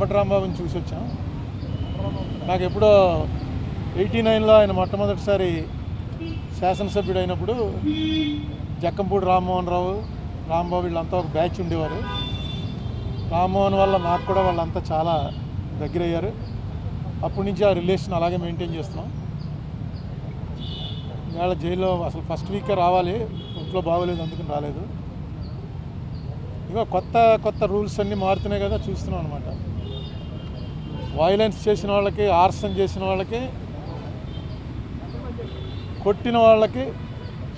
అంబటి రాంబాబుని చూసి వచ్చాం. నాకు ఎప్పుడో ఎయిటీ నైన్లో ఆయన మొట్టమొదటిసారి శాసనసభ్యుడు అయినప్పుడు జక్కంపూడి రామ్మోహన్ రావు రాంబాబు వీళ్ళంతా ఒక బ్యాచ్ ఉండేవారు. రామ్మోహన్ వల్ల నాకు కూడా వాళ్ళంతా చాలా దగ్గర అయ్యారు అప్పటి నుంచి ఆ రిలేషన్ అలాగే మెయింటైన్ చేస్తున్నాం. ఇవాళ జైల్లో అసలు ఫస్ట్ వీకే రావాలి. ఇంట్లో బాగోలేదు అందుకని రాలేదు. ఇక కొత్త కొత్త రూల్స్ అన్నీ మారుతున్నాయి కదా చూస్తున్నాం అనమాట వైలెన్స్ చేసిన వాళ్ళకి ఆర్సన్ చేసిన వాళ్ళకి కొట్టిన వాళ్ళకి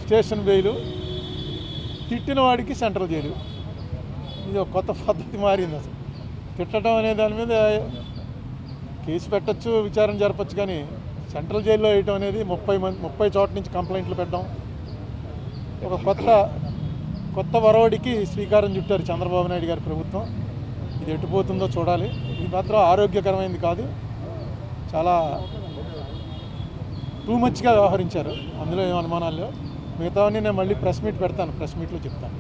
స్టేషన్ బెయిలు తిట్టిన వాడికి సెంట్రల్ జైలు ఇది ఒక కొత్త పద్ధతి మారింది అసలు. తిట్టడం అనే దాని మీద కేసు పెట్టచ్చు విచారణ జరపచ్చు కానీ సెంట్రల్ జైల్లో వేయటం అనేది ముప్పై మంది ముప్పై చోట్ల నుంచి కంప్లైంట్లు పెట్టడం. ఒక కొత్త కొత్త వరవడికి శ్రీకారం చుట్టారు చంద్రబాబు నాయుడు గారి ప్రభుత్వం. ఇది ఎటుపోతుందో చూడాలి. ఇది మాత్రం ఆరోగ్యకరమైనది కాదు. చాలా టూ మచ్గా వ్యవహరించారు. అందులో ఏం అనుమానాలు లేవు. మిగతావన్నీ నేను మళ్ళీ ప్రెస్ మీట్ పెడతాను. ప్రెస్ మీట్లో చెప్తాను.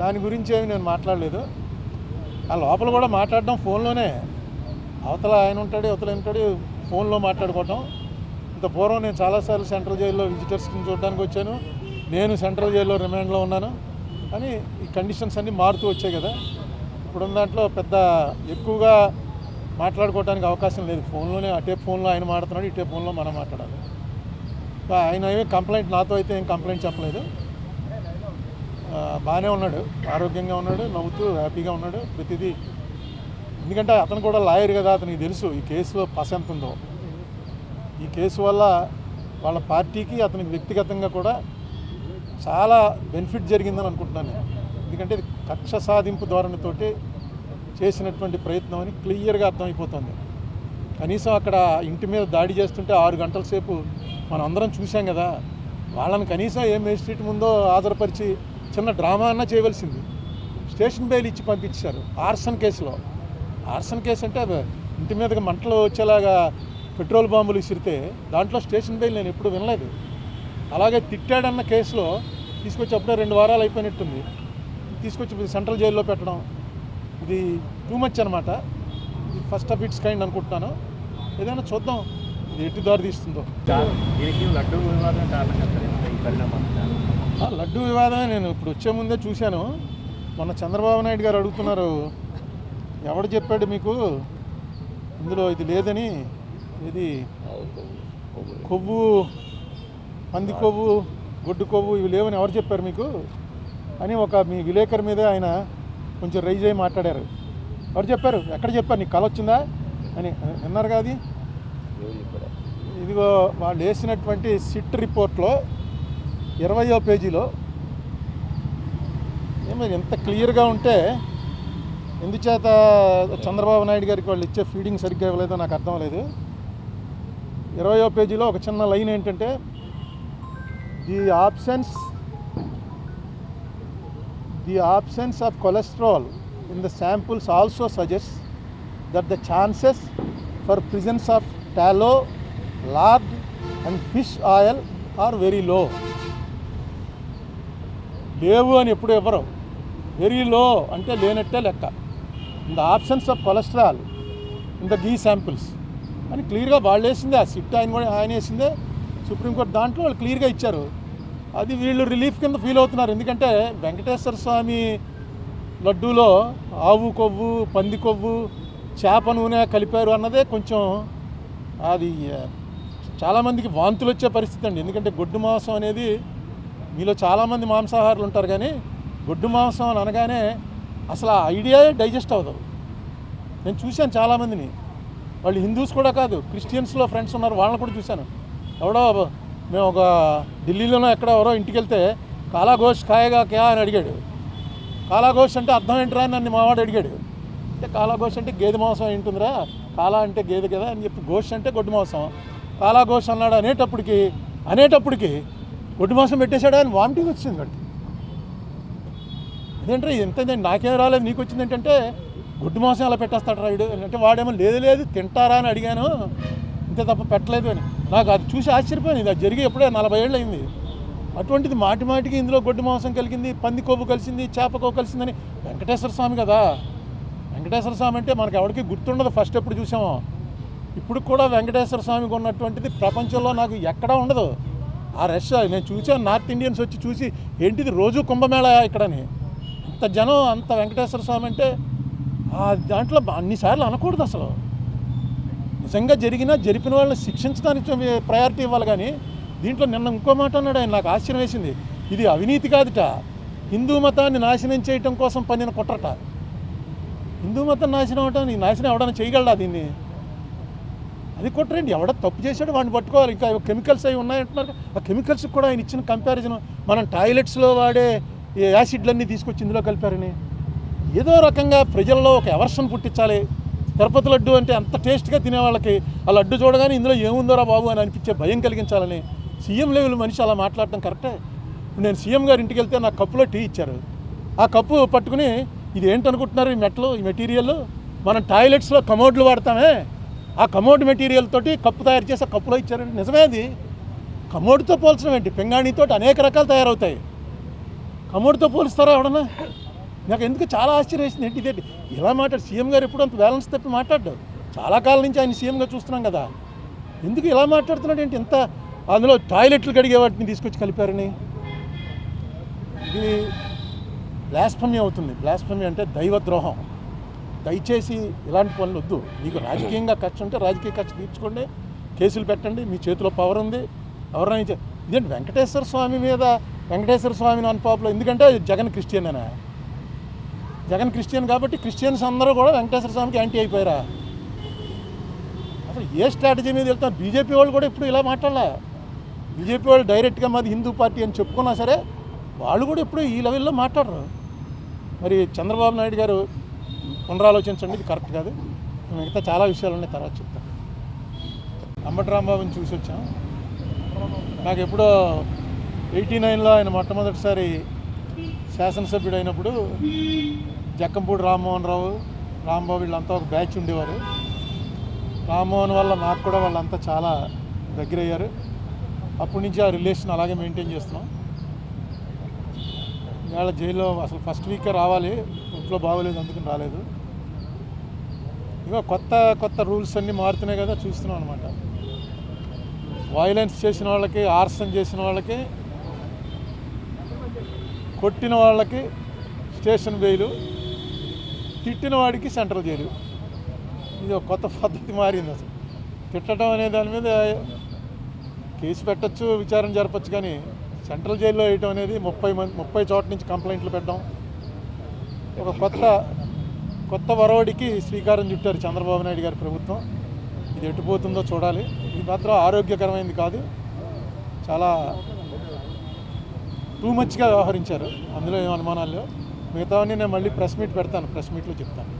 దాని గురించి ఏమి నేను మాట్లాడలేదు. ఆ లోపల కూడా మాట్లాడడం ఫోన్లోనే అవతల ఆయన ఉంటాడు అవతల ఉంటాడు ఫోన్లో మాట్లాడుకోవటం. ఇంత పూర్వం నేను చాలాసార్లు సెంట్రల్ జైల్లో విజిటర్స్ని చూడడానికి వచ్చాను. నేను సెంట్రల్ జైల్లో రిమాండ్లో ఉన్నాను. అని ఈ కండిషన్స్ అన్నీ మారుతూ వచ్చాయి కదా. ఇప్పుడున్న దాంట్లో పెద్ద ఎక్కువగా మాట్లాడుకోవడానికి అవకాశం లేదు. ఫోన్లోనే అటే ఫోన్లో ఆయన మాట్లాడుతున్నాడు ఇటే ఫోన్లో మనం మాట్లాడాలి. ఆయన ఏమీ కంప్లైంట్ నాతో అయితే ఏం కంప్లైంట్ చెప్పలేదు. బాగానే ఉన్నాడు. ఆరోగ్యంగా ఉన్నాడు నవ్వుతూ హ్యాపీగా ఉన్నాడు. ప్రతిదీ ఎందుకంటే అతను కూడా లాయర్ కదా అతనికి తెలుసు ఈ కేసులో పస ఎంత ఉందో. ఈ కేసు వల్ల వాళ్ళ పార్టీకి అతనికి వ్యక్తిగతంగా కూడా చాలా బెనిఫిట్ జరిగిందని అనుకుంటున్నాను. ఎందుకంటే ఇది కక్ష సాధింపు ధోరణితోటి చేసినటువంటి ప్రయత్నం అని క్లియర్గా అర్థమైపోతుంది. కనీసం అక్కడ ఇంటి మీద దాడి చేస్తుంటే ఆరు గంటల సేపు మనం అందరం చూసాం కదా వాళ్ళని కనీసం ఏ మేజిస్ట్రేట్ ముందో ఆధారపరిచి చిన్న డ్రామా అన్నా చేయవలసింది. స్టేషన్ బెయిల్ ఇచ్చి పంపించారు ఆర్సన్ కేసులో. ఆర్సన్ కేసు అంటే అది ఇంటి మీదకి మంటలు వచ్చేలాగా పెట్రోల్ బాంబులు విసిరితే దాంట్లో స్టేషన్ బెయిల్ నేను ఎప్పుడు వినలేదు. అలాగే తిట్టాడన్న కేసులో తీసుకొచ్చి అప్పుడే రెండు వారాలు అయిపోయినట్టుంది. తీసుకొచ్చి సెంట్రల్ జైల్లో పెట్టడం ఇది టూ మచ్ అనమాట ఇది ఫస్ట్ ఆఫ్ ఇట్స్ కైండ్ అనుకుంటున్నాను. ఏదైనా చూద్దాం ఇది ఎటు దారి తీస్తుందో. లడ్డు వివాదం ఆ, లడ్డు వివాదమే నేను ఇప్పుడు వచ్చే ముందే చూశాను. మొన్న చంద్రబాబు నాయుడు గారు అడుగుతున్నారు. ఎవడు చెప్పాడు మీకు? ఇందులో ఇది లేదని. ఇది కొవ్వు పంది కొవ్వు గొడ్డు కొవ్వు ఇవి లేవని ఎవరు చెప్పారు మీకు? అని ఒక మీ విలేకరు మీద ఆయన కొంచెం రైజ్ అయ్యి మాట్లాడారు. ఎవరు చెప్పారు? ఎక్కడ చెప్పారు? నీకు కళ వచ్చిందా? అని విన్నారు కాదు ఇదిగో వాళ్ళు వేసినటువంటి సిట్ రిపోర్ట్లో ఇరవయో పేజీలో ఏమో ఎంత క్లియర్గా ఉంటే ఎందుచేత చంద్రబాబు నాయుడు గారికి వాళ్ళు ఇచ్చే ఫీడింగ్ సరిగ్గా ఇవ్వలేదో నాకు అర్థం లేదు. ఇరవయో పేజీలో ఒక చిన్న లైన్ ఏంటంటే the options the options of cholesterol in the samples also suggest that the chances for presence of tallow lard and fish oil are very low లేవు అని ఎప్పుడు ఇవ్వరు వెరీ లో అంటే లేనట్టే లెక్క. In the options of cholesterol in the ghee samples అని క్లియర్గా వాళ్ళు వేసిందే ఆ సిట్ ఆయన కూడా ఆయన వేసిందే. సుప్రీంకోర్టు దాంట్లో వాళ్ళు క్లియర్గా ఇచ్చారు. అది వీళ్ళు రిలీఫ్ కింద ఫీల్ అవుతున్నారు. ఎందుకంటే వెంకటేశ్వర స్వామి లడ్డూలో ఆవు కొవ్వు పంది కొవ్వు చేప నూనె కలిపారు అన్నదే కొంచెం అది చాలామందికి వాంతులు వచ్చే పరిస్థితి అండి. ఎందుకంటే గొడ్డు మాంసం అనేది మీలో చాలామంది మాంసాహారులు ఉంటారు కానీ గొడ్డు మాంసం అని అనగానే అసలు ఆ ఐడియా డైజెస్ట్ అవ్వదు. నేను చూశాను చాలామందిని వాళ్ళు హిందూస్ కూడా కాదు క్రిస్టియన్స్లో ఫ్రెండ్స్ ఉన్నారు వాళ్ళని కూడా చూశాను. ఎవడో మేము ఒక ఢిల్లీలోనో ఎక్కడ ఎవరో ఇంటికి వెళ్తే కాలాఘోష్ ఖాయగా క్యా? అని అడిగాడు. కాలాఘోష్ అంటే అర్థం ఏంట్రా? అని నన్ను మావాడు అడిగాడు. అంటే కాలాఘోష్ అంటే గేదె మాంసం ఏంటుందిరా? కాలా అంటే గేదె కదా? అని చెప్పి ఘోష్ అంటే గొడ్డు మాంసం. కాలాఘోష్ అన్నాడు అనేటప్పటికి అనేటప్పటికి గొడ్డు మాంసం పెట్టేశాడు? అని వామిటింగ్ వచ్చింది వాడికి. అదేంట్రా ఎంత నాకేం రాలేదు నీకు వచ్చింది ఏంటంటే గుడ్డు మాంసం అలా పెట్టేస్తాడు రాయుడు అంటే వాడేమో లేదు లేదు తింటారా అని అడిగాను. ఇంతే తప్ప పెట్టలేదు అని. నాకు అది చూసి ఆశ్చర్యపోయింది అది జరిగి ఎప్పుడే నలభై ఏళ్ళు అయింది అటువంటిది మాటి మాటికి ఇందులో గొడ్డు మాంసం కలిగింది పంది కొవ్వు కలిసింది చేప కొవ్వు కలిసిందని వెంకటేశ్వర స్వామి కదా. వెంకటేశ్వర స్వామి అంటే మనకి ఎవరికి గుర్తుండదు. ఫస్ట్ ఎప్పుడు చూసామో. ఇప్పుడు కూడా వెంకటేశ్వర స్వామికి ఉన్నటువంటిది ప్రపంచంలో నాకు ఎక్కడా ఉండదు. ఆ రష్ నేను చూసాను నార్త్ ఇండియన్స్ వచ్చి చూసి ఏంటిది రోజు కుంభమేళ ఇక్కడని అంత జనం అంత వెంకటేశ్వర స్వామి అంటే దాంట్లో అన్నిసార్లు అనకూడదు అసలు. నిజంగా జరిగినా జరిపిన వాళ్ళని శిక్షించడానికి ప్రయారిటీ ఇవ్వాలి కానీ దీంట్లో నిన్న ఇంకో మాట అన్నాడు ఆయన నాకు ఆశ్చర్యం వేసింది. ఇది అవినీతి కాదుట. హిందూ మతాన్ని నాశనం చేయటం కోసం పనిన కుట్రట. హిందూ మతం నాశనం అవటం నీ నాశనం ఎవడన్నా చేయగలడా దీన్ని? అది కుట్రండి. ఎవడ తప్పు చేశాడు వాడిని పట్టుకోవాలి. ఇంకా కెమికల్స్ అవి ఉన్నాయంటున్నారు. ఆ కెమికల్స్కి కూడా ఆయన ఇచ్చిన కంపారిజన్ మనం టాయిలెట్స్లో వాడే యాసిడ్లన్నీ తీసుకొచ్చి ఇందులో కలిపారని. ఏదో రకంగా ప్రజల్లో ఒక ఎవర్షన్ పుట్టించాలి. తిరుపతి లడ్డు అంటే అంత టేస్ట్గా తినేవాళ్ళకి ఆ లడ్డు చూడగానే ఇందులో ఏముందోరా బాబు అని అనిపించే భయం కలిగించాలని సీఎం లెవెల్ మనిషి అలా మాట్లాడటం కరెక్టే? ఇప్పుడు నేను సీఎం గారి ఇంటికి వెళ్తే నాకు కప్పులో టీ ఇచ్చారు. ఆ కప్పు పట్టుకుని ఇది ఏంటనుకుంటున్నారు ఈ మెట్లు ఈ మెటీరియల్ మనం టాయిలెట్స్లో కమోడ్లు వాడతామే. ఆ కమోడ్ మెటీరియల్ తోటి కప్పు తయారు చేసి ఆ కప్పులో ఇచ్చారండి నిజమే అది? కమోడ్తో పోల్చడం ఏంటి? పింగాణితో అనేక రకాలు తయారవుతాయి. కమోడ్తో పోలుస్తారా ఎవడన్నా నాకు ఎందుకు చాలా ఆశ్చర్యం వేసింది ఏంటి ఇదేంటి? ఇలా మాట్లాడు? సీఎం గారు ఎప్పుడు అంత బ్యాలెన్స్ తప్పి మాట్లాడ్డాడు చాలా కాలం నుంచి ఆయన సీఎంగా చూస్తున్నాం కదా. ఎందుకు ఇలా మాట్లాడుతున్నాడు ఏంటి? ఎంత అందులో టాయిలెట్లు కడిగే వాటిని తీసుకొచ్చి కలిపారని. ఇది బ్లాస్ఫమీ అవుతుంది. బ్లాస్ఫమీ అంటే దైవద్రోహం దయచేసి ఇలాంటి పనులు వద్దు. మీకు రాజకీయంగా ఖర్చు ఉంటే రాజకీయ ఖర్చు తీర్చుకోండి. కేసులు పెట్టండి. మీ చేతిలో పవర్ ఉంది. ఎవరైనా ఇదేంటి? వెంకటేశ్వర స్వామి మీద వెంకటేశ్వర స్వామిని అన్పాపులో ఎందుకంటే జగన్ క్రిస్టియనేనా? జగన్ క్రిస్టియన్ కాబట్టి క్రిస్టియన్స్ అందరూ కూడా వెంకటేశ్వర స్వామికి యాంటీ అయిపోయారా? అసలు ఏ స్ట్రాటజీ మీద వెళ్తారు బీజేపీ వాళ్ళు కూడా ఇప్పుడు ఇలా మాట్లాడలే. బీజేపీ వాళ్ళు డైరెక్ట్గా మాది హిందూ పార్టీ అని చెప్పుకున్నా సరే వాళ్ళు కూడా ఇప్పుడు ఈ లెవెల్లో మాట్లాడరు. మరి చంద్రబాబు నాయుడు గారు పునరాలోచించండి ఇది కరెక్ట్ కాదు. మిగతా చాలా విషయాలు ఉన్నాయి తర్వాత చెప్తాను. అంబటి రాంబాబుని చూసి వచ్చాం. నాకు ఎప్పుడో ఎయిటీ నైన్లో ఆయన మొట్టమొదటిసారి శాసనసభ్యుడు అయినప్పుడు జక్కంపూడి రామ్మోహన్ రావు రాంబాబు వీళ్ళంతా ఒక బ్యాచ్ ఉండేవారు. రామ్మోహన్ వల్ల నాకు కూడా వాళ్ళంతా చాలా దగ్గరయ్యారు. అప్పటి నుంచి ఆ రిలేషన్ అలాగే మెయింటైన్ చేస్తున్నాం. ఇవాళ జైల్లో అసలు ఫస్ట్ వీకే రావాలి ఇంట్లో బాగోలేదు అందుకని రాలేదు. ఇగో కొత్త కొత్త రూల్స్ అన్నీ మారుతున్నాయి కదా చూస్తున్నాం అనమాట వైలెన్స్ చేసిన వాళ్ళకి ఆర్సన్ చేసిన వాళ్ళకి కొట్టిన వాళ్ళకి స్టేషన్ బెయిలు. తిట్టిన వాడికి సెంట్రల్ జైలు. ఇది ఒక కొత్త పద్ధతి మారింది అసలు. తిట్టడం అనే దాని మీద కేసు పెట్టచ్చు విచారణ జరపచ్చు కానీ సెంట్రల్ జైల్లో వేయటం అనేది ముప్పై మంది ముప్పై చోట్ల నుంచి కంప్లైంట్లు పెట్టడం ఒక కొత్త కొత్త వరవడికి శ్రీకారం చుట్టారు చంద్రబాబు నాయుడు గారి ప్రభుత్వం. ఇది ఎటుపోతుందో చూడాలి. ఇది మాత్రం ఆరోగ్యకరమైనది కాదు. చాలా టూ మచ్గా వ్యవహరించారు. అందులో ఏం అనుమానాలు లేవు. మిగతావన్నీ నేను మళ్ళీ ప్రెస్ మీట్ పెడతాను ప్రెస్ మీట్లో చెప్తాను.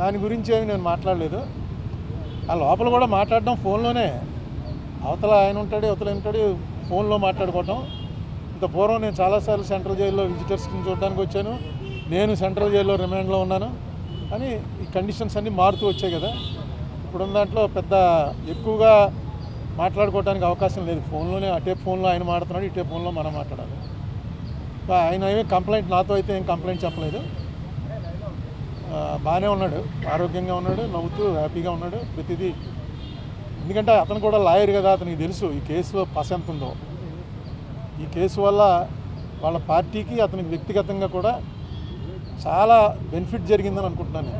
దాని గురించి ఏమి నేను మాట్లాడలేదు. ఆ లోపల కూడా మాట్లాడడం ఫోన్లోనే. అవతల ఆయన ఉంటాడు అవతల ఉంటాడు ఫోన్లో మాట్లాడుకోవటం. ఇంత పూర్వం నేను చాలాసార్లు సెంట్రల్ జైల్లో విజిటర్స్ని చూడడానికి వచ్చాను. నేను సెంట్రల్ జైల్లో రిమాండ్లో ఉన్నాను. కానీ ఈ కండిషన్స్ అన్నీ మారుతూ వచ్చాయి కదా. ఇప్పుడున్న దాంట్లో పెద్ద ఎక్కువగా మాట్లాడుకోవడానికి అవకాశం లేదు. ఫోన్లోనే అటే ఫోన్లో ఆయన మాట్లాడుతున్నాడు ఇటే ఫోన్లో మనం మాట్లాడాలి. ఆయన ఏమీ కంప్లైంట్ నాతో అయితే ఏం కంప్లైంట్ చెప్పలేదు. బాగానే ఉన్నాడు. ఆరోగ్యంగా ఉన్నాడు నవ్వుతూ హ్యాపీగా ఉన్నాడు. ప్రతిదీ ఎందుకంటే అతను కూడా లాయర్ కదా అతనికి తెలుసు ఈ కేసులో పస ఎంత ఉందో. ఈ కేసు వల్ల వాళ్ళ పార్టీకి అతనికి వ్యక్తిగతంగా కూడా చాలా బెనిఫిట్ జరిగిందని అనుకుంటున్నాను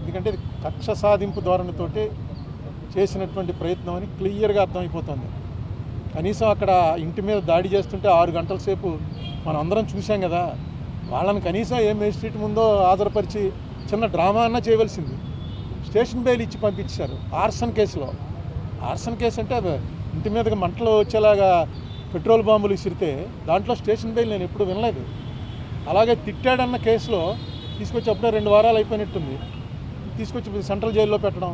ఎందుకంటే కక్ష సాధింపు ధోరణితోటి చేసినటువంటి ప్రయత్నం అని క్లియర్గా అర్థమైపోతుంది. కనీసం అక్కడ ఇంటి మీద దాడి చేస్తుంటే ఆరు గంటల సేపు మనం అందరం చూసాం కదా వాళ్ళని కనీసం ఏ మేజిస్ట్రేట్ ముందో ఆధారపరిచి చిన్న డ్రామా అన్నా చేయవలసింది. స్టేషన్ బెయిల్ ఇచ్చి పంపించారు ఆర్సన్ కేసులో. ఆర్సన్ కేసు అంటే అది ఇంటి మీదకి మంటలు వచ్చేలాగా పెట్రోల్ బాంబులు విసిరితే దాంట్లో స్టేషన్ బెయిల్ నేను ఎప్పుడు వినలేదు. అలాగే తిట్టాడన్న కేసులో తీసుకొచ్చి అప్పుడే రెండు వారాలు అయిపోయినట్టుంది. తీసుకొచ్చి సెంట్రల్ జైల్లో పెట్టడం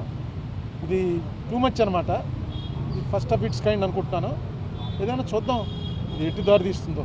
ఇది టూ మచ్ అనమాట ఇది ఫస్ట్ ఆఫ్ ఇట్స్ కైండ్ అనుకుంటున్నాను. ఏదైనా చూద్దాం ఇది ఎటు దారి తీస్తుందో.